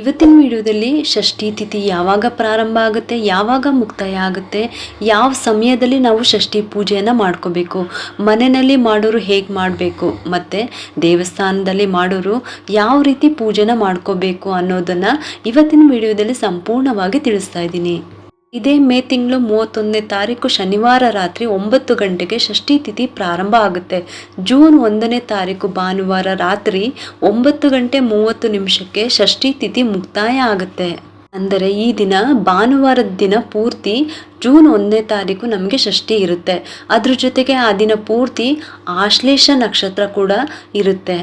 ಇವತ್ತಿನ ವಿಡಿಯೋದಲ್ಲಿ ಷಷ್ಠಿ ತಿಥಿ ಯಾವಾಗ ಪ್ರಾರಂಭ ಆಗುತ್ತೆ, ಯಾವಾಗ ಮುಕ್ತಾಯ ಆಗುತ್ತೆ, ಯಾವ ಸಮಯದಲ್ಲಿ ನಾವು ಷಷ್ಠಿ ಪೂಜೆಯನ್ನು ಮಾಡ್ಕೋಬೇಕು, ಮನೆಯಲ್ಲಿ ಮಾಡೋರು ಹೇಗೆ ಮಾಡಬೇಕು, ಮತ್ತು ದೇವಸ್ಥಾನದಲ್ಲಿ ಮಾಡೋರು ಯಾವ ರೀತಿ ಪೂಜೆನ ಮಾಡ್ಕೋಬೇಕು ಅನ್ನೋದನ್ನು ಇವತ್ತಿನ ವಿಡಿಯೋದಲ್ಲಿ ಸಂಪೂರ್ಣವಾಗಿ ತಿಳಿಸ್ತಾ ಇದ್ದೀನಿ. ಇದೇ ಮೇ ತಿಂಗಳು ಮೂವತ್ತೊಂದನೇ ತಾರೀಕು ಶನಿವಾರ ರಾತ್ರಿ ಒಂಬತ್ತು ಗಂಟೆಗೆ ಷಷ್ಠಿ ತಿಥಿ ಪ್ರಾರಂಭ ಆಗುತ್ತೆ. ಜೂನ್ ಒಂದನೇ ತಾರೀಕು ಭಾನುವಾರ ರಾತ್ರಿ ಒಂಬತ್ತು ಗಂಟೆ ಮೂವತ್ತು ನಿಮಿಷಕ್ಕೆ ಷಷ್ಠಿ ತಿಥಿ ಮುಕ್ತಾಯ ಆಗುತ್ತೆ. ಅಂದರೆ ಈ ದಿನ ಭಾನುವಾರದ ದಿನ ಪೂರ್ತಿ ಜೂನ್ ಒಂದನೇ ತಾರೀಕು ನಮಗೆ ಷಷ್ಠಿ ಇರುತ್ತೆ. ಅದ್ರ ಜೊತೆಗೆ ಆ ದಿನ ಪೂರ್ತಿ ಆಶ್ಲೇಷ ನಕ್ಷತ್ರ ಕೂಡ ಇರುತ್ತೆ.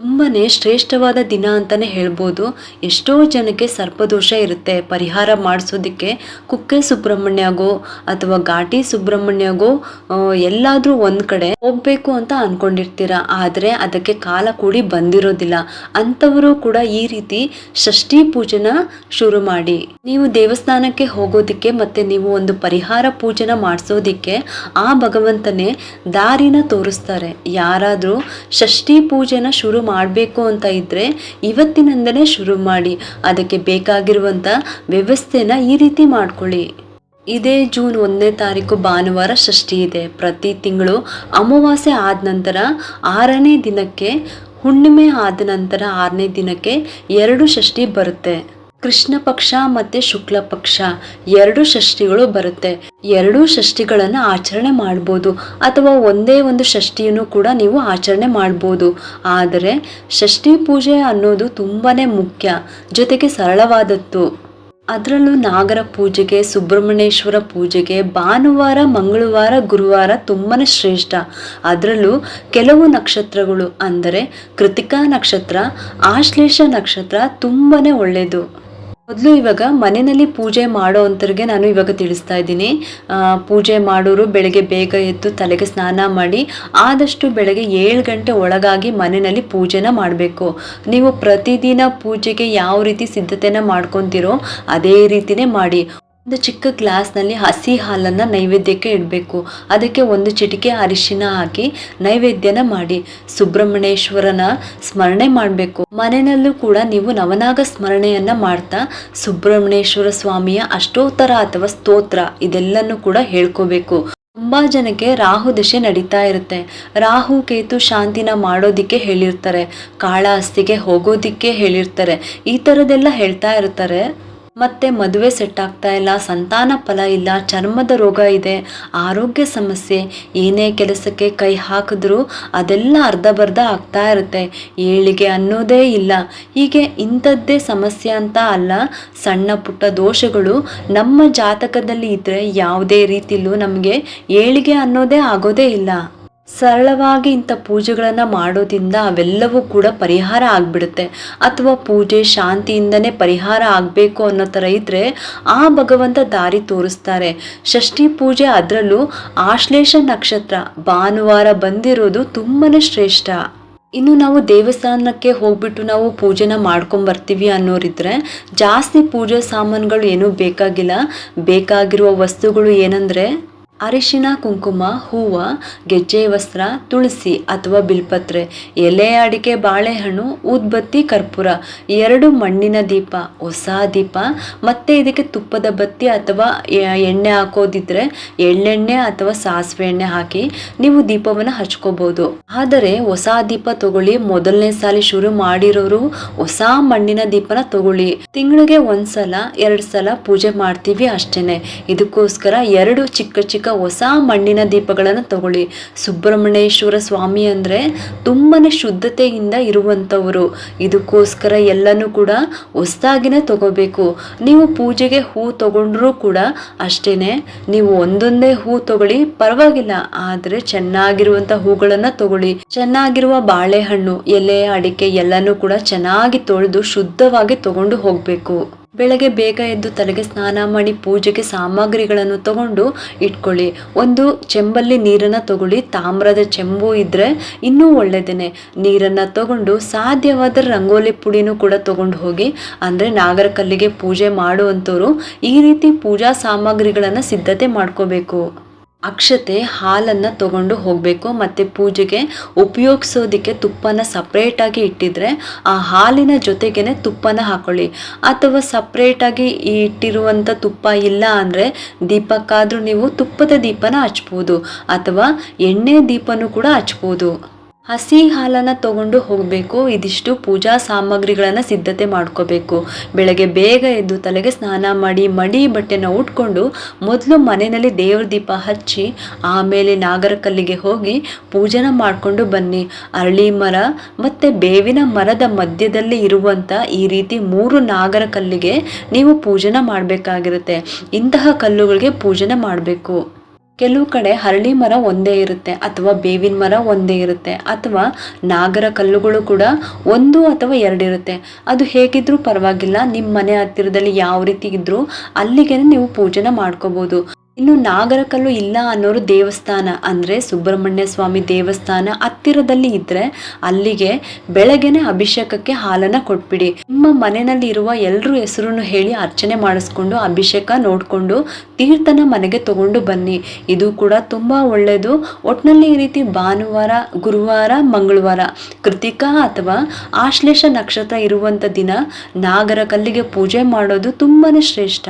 ತುಂಬನೇ ಶ್ರೇಷ್ಠವಾದ ದಿನ ಅಂತಾನೆ ಹೇಳ್ಬೋದು. ಎಷ್ಟೋ ಜನಕ್ಕೆ ಸರ್ಪದೋಷ ಇರುತ್ತೆ. ಪರಿಹಾರ ಮಾಡಿಸೋದಕ್ಕೆ ಕುಕ್ಕೆ ಸುಬ್ರಹ್ಮಣ್ಯಗೋ ಅಥವಾ ಘಾಟಿ ಸುಬ್ರಹ್ಮಣ್ಯಗೋ ಎಲ್ಲಾದರೂ ಒಂದು ಕಡೆ ಹೋಗಬೇಕು ಅಂತ ಅಂದ್ಕೊಂಡಿರ್ತೀರ ಆದರೆ ಅದಕ್ಕೆ ಕಾಲ ಕೂಡಿ ಬಂದಿರೋದಿಲ್ಲ. ಅಂಥವರು ಕೂಡ ಈ ರೀತಿ ಷಷ್ಠಿ ಪೂಜೆನ ಶುರು ಮಾಡಿ. ನೀವು ದೇವಸ್ಥಾನಕ್ಕೆ ಹೋಗೋದಕ್ಕೆ ಮತ್ತು ನೀವು ಒಂದು ಪರಿಹಾರ ಪೂಜೆನ ಮಾಡಿಸೋದಕ್ಕೆ ಆ ಭಗವಂತನೇ ದಾರಿನ ತೋರಿಸ್ತಾರೆ. ಯಾರಾದರೂ ಷಷ್ಠಿ ಪೂಜೆನ ಶುರು ಮಾಡಬೇಕು ಅಂತ ಇದ್ದರೆ ಇವತ್ತಿನಿಂದಲೇ ಶುರು ಮಾಡಿ. ಅದಕ್ಕೆ ಬೇಕಾಗಿರುವಂಥ ವ್ಯವಸ್ಥೆನ ಈ ರೀತಿ ಮಾಡ್ಕೊಳ್ಳಿ. ಇದೇ ಜೂನ್ ಒಂದನೇ ತಾರೀಕು ಭಾನುವಾರ ಷಷ್ಠಿ ಇದೆ. ಪ್ರತಿ ತಿಂಗಳು ಅಮಾವಾಸ್ಯೆ ಆದ ನಂತರ ಆರನೇ ದಿನಕ್ಕೆ ಹುಣ್ಣಿಮೆ ಆದ ನಂತರ ಆರನೇ ದಿನಕ್ಕೆ ಎರಡು ಷಷ್ಠಿ ಬರುತ್ತೆ. ಕೃಷ್ಣ ಪಕ್ಷ ಮತ್ತೆ ಶುಕ್ಲ ಪಕ್ಷ. ಎರಡು ಷಷ್ಠಿಗಳು ಬರುತ್ತೆ. ಎರಡೂ ಷಷ್ಠಿಗಳನ್ನು ಆಚರಣೆ ಮಾಡ್ಬೋದು. ಅಥವಾ ಒಂದೇ ಒಂದು ಷಷ್ಠಿಯನ್ನು ಕೂಡ ನೀವು ಆಚರಣೆ ಮಾಡ್ಬೋದು. ಆದರೆ ಷಷ್ಠಿ ಪೂಜೆ ಅನ್ನೋದು ತುಂಬಾ ಮುಖ್ಯ. ಜೊತೆಗೆ ಸರಳವಾದದ್ದು. ಅದರಲ್ಲೂ ನಾಗರ ಪೂಜೆಗೆ, ಸುಬ್ರಹ್ಮಣ್ಯೇಶ್ವರ ಪೂಜೆಗೆ, ಭಾನುವಾರ, ಮಂಗಳವಾರ, ಗುರುವಾರ ತುಂಬಾ ಶ್ರೇಷ್ಠ. ಅದರಲ್ಲೂ ಕೆಲವು ನಕ್ಷತ್ರಗಳು ಅಂದರೆ ಕೃತಿಕಾ ನಕ್ಷತ್ರ, ಆಶ್ಲೇಷ ನಕ್ಷತ್ರ ತುಂಬಾ ಒಳ್ಳೆಯದು ಮೊದಲು ಇವಾಗ ಮನೆಯಲ್ಲಿ ಪೂಜೆ ಮಾಡೋ ಅಂಥವ್ರಿಗೆ ನಾನು ಇವಾಗ ತಿಳಿಸ್ತಾ ಇದ್ದೀನಿ. ಪೂಜೆ ಮಾಡೋರು ಬೆಳಗ್ಗೆ ಬೇಗ ಎದ್ದು ತಲೆಗೆ ಸ್ನಾನ ಮಾಡಿ ಆದಷ್ಟು ಬೆಳಗ್ಗೆ ಏಳು ಗಂಟೆ ಒಳಗಾಗಿ ಮನೆಯಲ್ಲಿ ಪೂಜೆನ ಮಾಡಬೇಕು. ನೀವು ಪ್ರತಿದಿನ ಪೂಜೆಗೆ ಯಾವ ರೀತಿ ಸಿದ್ಧತೆನ ಮಾಡ್ಕೊತಿರೋ ಅದೇ ರೀತಿನೇ ಮಾಡಿ. ಒಂದು ಚಿಕ್ಕ ಗ್ಲಾಸ್ನಲ್ಲಿ ಹಸಿ ಹಾಲನ್ನು ನೈವೇದ್ಯಕ್ಕೆ ಇಡಬೇಕು. ಅದಕ್ಕೆ ಒಂದು ಚಿಟಿಕೆ ಅರಿಶಿನ ಹಾಕಿ ನೈವೇದ್ಯನ ಮಾಡಿ. ಸುಬ್ರಹ್ಮಣ್ಯೇಶ್ವರನ ಸ್ಮರಣೆ ಮಾಡಬೇಕು. ಮನೆಯಲ್ಲೂ ಕೂಡ ನೀವು ನವನಾಗ ಸ್ಮರಣೆಯನ್ನ ಮಾಡ್ತಾ ಸುಬ್ರಹ್ಮಣ್ಯೇಶ್ವರ ಸ್ವಾಮಿಯ ಅಷ್ಟೋತ್ತರ ಅಥವಾ ಸ್ತೋತ್ರ ಇದೆಲ್ಲನೂ ಕೂಡ ಹೇಳ್ಕೋಬೇಕು. ತುಂಬಾ ಜನಕ್ಕೆ ರಾಹು ದಶೆ ನಡೀತಾ ಇರುತ್ತೆ. ರಾಹು, ಕೇತು ಶಾಂತಿನ ಮಾಡೋದಿಕ್ಕೆ ಹೇಳಿರ್ತಾರೆ. ಕಾಳಹಸ್ತಿಗೆ ಹೋಗೋದಿಕ್ಕೆ ಹೇಳಿರ್ತಾರೆ. ಈ ಥರದ್ದೆಲ್ಲ ಹೇಳ್ತಾ ಇರ್ತಾರೆ. ಮತ್ತೆ ಮದುವೆ ಸೆಟ್ ಆಗ್ತಾ ಇಲ್ಲ, ಸಂತಾನ ಫಲ ಇಲ್ಲ, ಚರ್ಮದ ರೋಗ ಇದೆ, ಆರೋಗ್ಯ ಸಮಸ್ಯೆ, ಏನೇ ಕೆಲಸಕ್ಕೆ ಕೈ ಹಾಕಿದ್ರೂ ಅದೆಲ್ಲ ಅರ್ಧ ಬರ್ಧ ಆಗ್ತಾ ಇರುತ್ತೆ. ಏಳಿಗೆ ಅನ್ನೋದೇ ಇಲ್ಲ. ಹೀಗೆ ಇಂಥದ್ದೇ ಸಮಸ್ಯೆ ಅಂತ ಅಲ್ಲ, ಸಣ್ಣ ಪುಟ್ಟ ದೋಷಗಳು ನಮ್ಮ ಜಾತಕದಲ್ಲಿ ಇದ್ದರೆ ಯಾವುದೇ ರೀತಿಲೂ ನಮಗೆ ಏಳಿಗೆ ಅನ್ನೋದೇ ಆಗೋದೇ ಇಲ್ಲ. ಸರಳವಾಗಿ ಇಂಥ ಪೂಜೆಗಳನ್ನು ಮಾಡೋದ್ರಿಂದ ಅವೆಲ್ಲವೂ ಕೂಡ ಪರಿಹಾರ ಆಗಿಬಿಡುತ್ತೆ. ಅಥವಾ ಪೂಜೆ ಶಾಂತಿಯಿಂದನೇ ಪರಿಹಾರ ಆಗಬೇಕು ಅನ್ನೋ ಥರ ಇದ್ದರೆ ಆ ಭಗವಂತ ದಾರಿ ತೋರಿಸ್ತಾರೆ. ಷಷ್ಠಿ ಪೂಜೆ ಅದರಲ್ಲೂ ಆಶ್ಲೇಷ ನಕ್ಷತ್ರ, ಭಾನುವಾರ ಬಂದಿರೋದು ತುಂಬಾ ಶ್ರೇಷ್ಠ. ಇನ್ನು ನಾವು ದೇವಸ್ಥಾನಕ್ಕೆ ಹೋಗ್ಬಿಟ್ಟು ನಾವು ಪೂಜೆನ ಮಾಡ್ಕೊಂಬರ್ತೀವಿ ಅನ್ನೋರಿದ್ರೆ ಜಾಸ್ತಿ ಪೂಜಾ ಸಾಮಾನುಗಳು ಏನೂ ಬೇಕಾಗಿಲ್ಲ. ಬೇಕಾಗಿರುವ ವಸ್ತುಗಳು ಏನಂದರೆ ಅರಿಶಿನ, ಕುಂಕುಮ, ಹೂವು, ಗೆಜ್ಜೆ ವಸ್ತ್ರ, ತುಳಸಿ ಅಥವಾ ಬಿಲ್ಪತ್ರೆ, ಎಲೆ ಅಡಿಕೆ, ಬಾಳೆಹಣ್ಣು ಉದ್ಬತ್ತಿ ಕರ್ಪೂರ ಎರಡು ಮಣ್ಣಿನ ದೀಪ, ಹೊಸ ದೀಪ, ಮತ್ತೆ ಇದಕ್ಕೆ ತುಪ್ಪದ ಬತ್ತಿ ಅಥವಾ ಎಣ್ಣೆ ಹಾಕೋದಿದ್ರೆ ಎಳ್ಳೆಣ್ಣೆ ಅಥವಾ ಸಾಸಿವೆ ಎಣ್ಣೆ ಹಾಕಿ ನೀವು ದೀಪವನ್ನು ಹಚ್ಕೋಬಹುದು ಆದರೆ ಹೊಸ ದೀಪ ತಗೊಳ್ಳಿ, ಮೊದಲನೇ ಸಾಲಿ ಶುರು ಮಾಡಿರೋರು ಹೊಸ ಮಣ್ಣಿನ ದೀಪನ ತಗೊಳ್ಳಿ. ತಿಂಗಳಿಗೆ ಒಂದ್ಸಲ, ಎರಡು ಸಲ ಪೂಜೆ ಮಾಡ್ತೀವಿ ಅಷ್ಟೇನೆ. ಇದಕ್ಕೋಸ್ಕರ ಎರಡು ಚಿಕ್ಕ ಚಿಕ್ಕ ಹೊಸ ಮಣ್ಣಿನ ದೀಪಗಳನ್ನು ತಗೊಳ್ಳಿ. ಸುಬ್ರಹ್ಮಣ್ಯೇಶ್ವರ ಸ್ವಾಮಿ ಅಂದರೆ ತುಂಬನೇ ಶುದ್ಧತೆಯಿಂದ ಇರುವಂಥವರು. ಇದಕ್ಕೋಸ್ಕರ ಎಲ್ಲನೂ ಕೂಡ ಹೊಸದಾಗಿನೇ ತಗೋಬೇಕು. ನೀವು ಪೂಜೆಗೆ ಹೂ ತಗೊಂಡ್ರೂ ಕೂಡ ಅಷ್ಟೇ ನೀವು ಒಂದೊಂದೇ ಹೂ ತಗೊಳ್ಳಿ. ಪರವಾಗಿಲ್ಲ, ಆದರೆ ಚೆನ್ನಾಗಿರುವಂಥ ಹೂಗಳನ್ನು ತಗೊಳ್ಳಿ. ಚೆನ್ನಾಗಿರುವ ಬಾಳೆಹಣ್ಣು, ಎಲೆ, ಅಡಿಕೆ ಎಲ್ಲನೂ ಕೂಡ ಚೆನ್ನಾಗಿ ತೊಳೆದು ಶುದ್ಧವಾಗಿ ತಗೊಂಡು ಹೋಗಬೇಕು. ಬೆಳಗ್ಗೆ ಬೇಗ ಎದ್ದು ತಲೆಗೆ ಸ್ನಾನ ಮಾಡಿ ಪೂಜೆಗೆ ಸಾಮಗ್ರಿಗಳನ್ನು ತಗೊಂಡು ಇಟ್ಕೊಳ್ಳಿ. ಒಂದು ಚೆಂಬಲ್ಲಿ ನೀರನ್ನು ತಗೊಳ್ಳಿ. ತಾಮ್ರದ ಚೆಂಬು ಇದ್ದರೆ ಇನ್ನೂ ಒಳ್ಳೆಯದೇನೆ ನೀರನ್ನು ತಗೊಂಡು ಸಾಧ್ಯವಾದ ರಂಗೋಲಿ ಪುಡಿನೂ ಕೂಡ ತಗೊಂಡು ಹೋಗಿ, ಅಂದರೆ ನಾಗರಕಲ್ಲಿಗೆ ಪೂಜೆ ಮಾಡುವಂಥವ್ರು ಈ ರೀತಿ ಪೂಜಾ ಸಾಮಗ್ರಿಗಳನ್ನು ಸಿದ್ಧತೆ ಮಾಡ್ಕೋಬೇಕು. ಅಕ್ಷತೆ ಹಾಲನ್ನು ತಗೊಂಡು ಹೋಗಬೇಕು, ಮತ್ತು ಪೂಜೆಗೆ ಉಪಯೋಗಿಸೋದಕ್ಕೆ ತುಪ್ಪನ ಸಪ್ರೇಟಾಗಿ ಇಟ್ಟಿದ್ರೆ ಆ ಹಾಲಿನ ಜೊತೆಗೇನೆ ತುಪ್ಪನ ಹಾಕೊಳ್ಳಿ. ಅಥವಾ ಸಪ್ರೇಟಾಗಿ ಇಟ್ಟಿರುವಂಥ ತುಪ್ಪ ಇಲ್ಲ ಅಂದರೆ ದೀಪಕ್ಕಾದರೂ ನೀವು ತುಪ್ಪದ ದೀಪನ ಹಚ್ಬೋದು, ಅಥವಾ ಎಣ್ಣೆ ದೀಪನೂ ಕೂಡ ಹಚ್ಬೋದು. ಹಸಿ ಹಾಲನ್ನು ತಗೊಂಡು ಹೋಗಬೇಕು. ಇದಿಷ್ಟು ಪೂಜಾ ಸಾಮಗ್ರಿಗಳನ್ನು ಸಿದ್ಧತೆ ಮಾಡ್ಕೋಬೇಕು. ಬೆಳಗ್ಗೆ ಬೇಗ ಎದ್ದು ತಲೆಗೆ ಸ್ನಾನ ಮಾಡಿ ಮಡಿ ಬಟ್ಟೆನ ಉಟ್ಕೊಂಡು ಮೊದಲು ಮನೆಯಲ್ಲಿ ದೇವ್ರ ದೀಪ ಹಚ್ಚಿ ಆಮೇಲೆ ನಾಗರಕಲ್ಲಿಗೆ ಹೋಗಿ ಪೂಜನ ಮಾಡಿಕೊಂಡು ಬನ್ನಿ. ಅರಳಿ ಮರ ಮತ್ತು ಬೇವಿನ ಮರದ ಮಧ್ಯದಲ್ಲಿ ಇರುವಂಥ ಈ ರೀತಿ ಮೂರು ನಾಗರ ಕಲ್ಲಿಗೆ ನೀವು ಪೂಜನ ಮಾಡಬೇಕಾಗಿರುತ್ತೆ. ಇಂತಹ ಕಲ್ಲುಗಳಿಗೆ ಪೂಜನ ಮಾಡಬೇಕು. ಕೆಲವು ಕಡೆ ಹರಳಿ ಮರ ಒಂದೇ ಇರುತ್ತೆ ಅಥವಾ ಬೇವಿನ ಮರ ಒಂದೇ ಇರುತ್ತೆ ಅಥವಾ ನಾಗರ ಕಲ್ಲುಗಳು ಕೂಡ ಒಂದು ಅಥವಾ ಎರಡಿರುತ್ತೆ ಅದು ಹೇಗಿದ್ರೂ ಪರವಾಗಿಲ್ಲ ನಿಮ್ಮ ಮನೆ ಹತ್ತಿರದಲ್ಲಿ ಯಾವ ರೀತಿ ಇದ್ರೂ ಅಲ್ಲಿಗೆ ನೀವು ಪೂಜೆನ ಮಾಡ್ಕೋಬೋದು. ಇನ್ನು ನಾಗರಕಲ್ಲು ಇಲ್ಲ ಅನ್ನೋರು ದೇವಸ್ಥಾನ ಅಂದರೆ ಸುಬ್ರಹ್ಮಣ್ಯ ಸ್ವಾಮಿ ದೇವಸ್ಥಾನ ಹತ್ತಿರದಲ್ಲಿ ಇದ್ದರೆ ಅಲ್ಲಿಗೆ ಬೆಳಗ್ಗೆನೆ ಅಭಿಷೇಕಕ್ಕೆ ಹಾಲನ್ನು ಕೊಟ್ಬಿಡಿ. ನಿಮ್ಮ ಮನೆಯಲ್ಲಿ ಇರುವ ಎಲ್ಲರೂ ಹೆಸರನ್ನು ಹೇಳಿ ಅರ್ಚನೆ ಮಾಡಿಸ್ಕೊಂಡು ಅಭಿಷೇಕ ನೋಡಿಕೊಂಡು ತೀರ್ಥನ ಮನೆಗೆ ತಗೊಂಡು ಬನ್ನಿ. ಇದು ಕೂಡ ತುಂಬ ಒಳ್ಳೆಯದು ಒಟ್ಟಿನಲ್ಲಿ ಈ ರೀತಿ ಭಾನುವಾರ, ಗುರುವಾರ, ಮಂಗಳವಾರ, ಕೃತಿಕಾ ಅಥವಾ ಆಶ್ಲೇಷ ನಕ್ಷತ್ರ ಇರುವಂಥ ದಿನ ನಾಗರ ಕಲ್ಲಿಗೆ ಪೂಜೆ ಮಾಡೋದು ತುಂಬಾ ಶ್ರೇಷ್ಠ.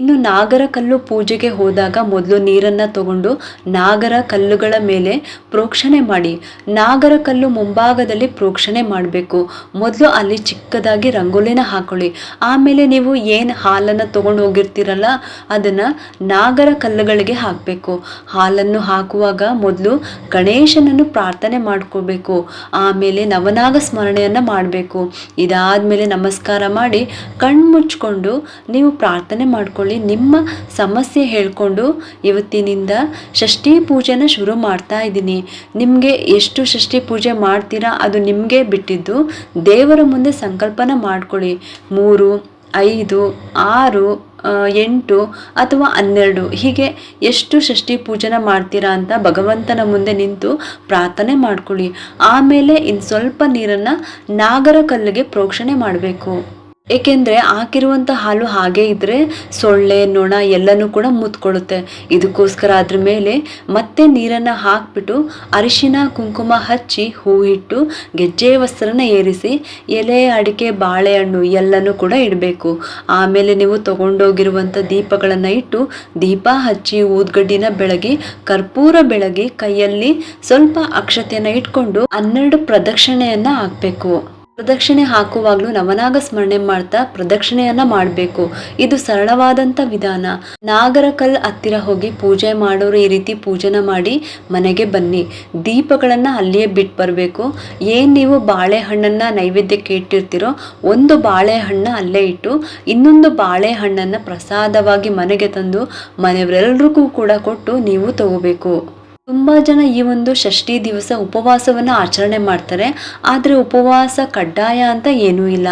ಇನ್ನು ನಾಗರ ಕಲ್ಲು ಪೂಜೆಗೆ ಹೋದಾಗ ಮೊದಲು ನೀರನ್ನು ತಗೊಂಡು ನಾಗರ ಕಲ್ಲುಗಳ ಮೇಲೆ ಪ್ರೋಕ್ಷಣೆ ಮಾಡಿ. ನಾಗರ ಕಲ್ಲು ಮುಂಭಾಗದಲ್ಲಿ ಪ್ರೋಕ್ಷಣೆ ಮಾಡಬೇಕು. ಮೊದಲು ಅಲ್ಲಿ ಚಿಕ್ಕದಾಗಿ ರಂಗೋಲಿನ ಹಾಕೊಳ್ಳಿ. ಆಮೇಲೆ ನೀವು ಏನು ಹಾಲನ್ನು ತಗೊಂಡು ಹೋಗಿರ್ತೀರಲ್ಲ, ಅದನ್ನು ನಾಗರ ಕಲ್ಲುಗಳಿಗೆ ಹಾಕಬೇಕು. ಹಾಲನ್ನು ಹಾಕುವಾಗ ಮೊದಲು ಗಣೇಶನನ್ನು ಪ್ರಾರ್ಥನೆ ಮಾಡ್ಕೋಬೇಕು. ಆಮೇಲೆ ನವನಾಗ ಸ್ಮರಣೆಯನ್ನು ಮಾಡಬೇಕು. ಇದಾದ ಮೇಲೆ ನಮಸ್ಕಾರ ಮಾಡಿ ಕಣ್ಮುಚ್ಕೊಂಡು ನೀವು ಪ್ರಾರ್ಥನೆ ಮಾಡ್ಕೊಳ್ಳಿ. ನಿಮ್ಮ ಸಮಸ್ಯೆ ಹೇಳಿಕೊಂಡು ಇವತ್ತಿನಿಂದ ಷಷ್ಠಿ ಪೂಜೆನ ಶುರು ಮಾಡ್ತಾ ಇದ್ದೀನಿ. ನಿಮಗೆ ಎಷ್ಟು ಷಷ್ಠಿ ಪೂಜೆ ಮಾಡ್ತೀರಾ ಅದು ನಿಮಗೆ ಬಿಟ್ಟಿದ್ದು ದೇವರ ಮುಂದೆ ಸಂಕಲ್ಪನ ಮಾಡ್ಕೊಳ್ಳಿ. ಮೂರು, ಐದು, ಆರು ಎಂಟು ಅಥವಾ ಹನ್ನೆರಡು ಹೀಗೆ ಎಷ್ಟು ಷಷ್ಠಿ ಪೂಜನ ಮಾಡ್ತೀರಾ ಅಂತ ಭಗವಂತನ ಮುಂದೆ ನಿಂತು ಪ್ರಾರ್ಥನೆ ಮಾಡ್ಕೊಳ್ಳಿ. ಆಮೇಲೆ ಇನ್ನು ಸ್ವಲ್ಪ ನೀರನ್ನು ನಾಗರ ಕಲ್ಲಿಗೆ ಪ್ರೋಕ್ಷಣೆ ಮಾಡಬೇಕು. ಏಕೆಂದರೆ ಹಾಕಿರುವಂಥ ಹಾಲು ಹಾಗೆ ಇದ್ದರೆ ಸೊಳ್ಳೆ, ನೊಣ ಎಲ್ಲನೂ ಕೂಡ ಮುತ್ಕೊಳ್ಳುತ್ತೆ ಇದಕ್ಕೋಸ್ಕರ ಅದ್ರ ಮೇಲೆ ಮತ್ತೆ ನೀರನ್ನು ಹಾಕ್ಬಿಟ್ಟು ಅರಿಶಿನ, ಕುಂಕುಮ ಹಚ್ಚಿ ಹೂ ಇಟ್ಟು ಗೆಜ್ಜೆ ವಸ್ತ್ರನ ಏರಿಸಿ ಎಲೆ, ಅಡಿಕೆ, ಬಾಳೆಹಣ್ಣು ಎಲ್ಲನೂ ಕೂಡ ಇಡಬೇಕು. ಆಮೇಲೆ ನೀವು ತಗೊಂಡೋಗಿರುವಂಥ ದೀಪಗಳನ್ನು ಇಟ್ಟು ದೀಪ ಹಚ್ಚಿ ಊದ್ಗಡ್ಡಿನ ಬೆಳಗಿ, ಕರ್ಪೂರ ಬೆಳಗಿ ಕೈಯಲ್ಲಿ ಸ್ವಲ್ಪ ಅಕ್ಷತೆಯನ್ನು ಇಟ್ಕೊಂಡು ಹನ್ನೆರಡು ಪ್ರದಕ್ಷಿಣೆಯನ್ನು ಹಾಕಬೇಕು. ಪ್ರದಕ್ಷಿಣೆ ಹಾಕುವಾಗಲೂ ನವನಾಗ ಸ್ಮರಣೆ ಮಾಡ್ತಾ ಪ್ರದಕ್ಷಿಣೆಯನ್ನ ಮಾಡಬೇಕು. ಇದು ಸರಳವಾದಂಥ ವಿಧಾನ. ನಾಗರಕಲ್ ಹತ್ತಿರ ಹೋಗಿ ಪೂಜೆ ಮಾಡೋರು ಈ ರೀತಿ ಪೂಜನ ಮಾಡಿ ಮನೆಗೆ ಬನ್ನಿ. ದೀಪಗಳನ್ನ ಅಲ್ಲಿಯೇ ಬಿಟ್ಟು ಬರಬೇಕು. ಏನು ನೀವು ಬಾಳೆಹಣ್ಣನ್ನ ನೈವೇದ್ಯಕ್ಕೆ ಇಟ್ಟಿರ್ತೀರೋ ಒಂದು ಬಾಳೆಹಣ್ಣ ಅಲ್ಲೇ ಇಟ್ಟು ಇನ್ನೊಂದು ಬಾಳೆಹಣ್ಣನ್ನ ಪ್ರಸಾದವಾಗಿ ಮನೆಗೆ ತಂದು ಮನೆಯವರೆಲ್ಲರಿಗೂ ಕೂಡ ಕೊಟ್ಟು ನೀವು ತಗೋಬೇಕು. ತುಂಬ ಜನ ಈ ಒಂದು ಷಷ್ಠಿ ದಿವಸ ಉಪವಾಸವನ್ನು ಆಚರಣೆ ಮಾಡ್ತಾರೆ. ಆದರೆ ಉಪವಾಸ ಕಡ್ಡಾಯ ಅಂತ ಏನೂ ಇಲ್ಲ.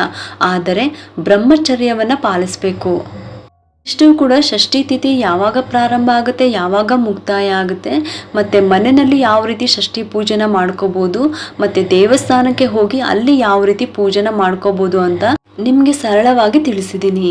ಆದರೆ ಬ್ರಹ್ಮಚರ್ಯವನ್ನು ಪಾಲಿಸಬೇಕು. ಇಷ್ಟು ಕೂಡ ಷಷ್ಠಿ ತಿಥಿ ಯಾವಾಗ ಪ್ರಾರಂಭ ಆಗುತ್ತೆ, ಯಾವಾಗ ಮುಕ್ತಾಯ ಆಗುತ್ತೆ, ಮತ್ತು ಮನೆಯಲ್ಲಿ ಯಾವ ರೀತಿ ಷಷ್ಠಿ ಪೂಜೆನ ಮಾಡ್ಕೋಬೋದು, ಮತ್ತು ದೇವಸ್ಥಾನಕ್ಕೆ ಹೋಗಿ ಅಲ್ಲಿ ಯಾವ ರೀತಿ ಪೂಜೆನ ಮಾಡ್ಕೋಬೋದು ಅಂತ ನಿಮಗೆ ಸರಳವಾಗಿ ತಿಳಿಸಿದ್ದೀನಿ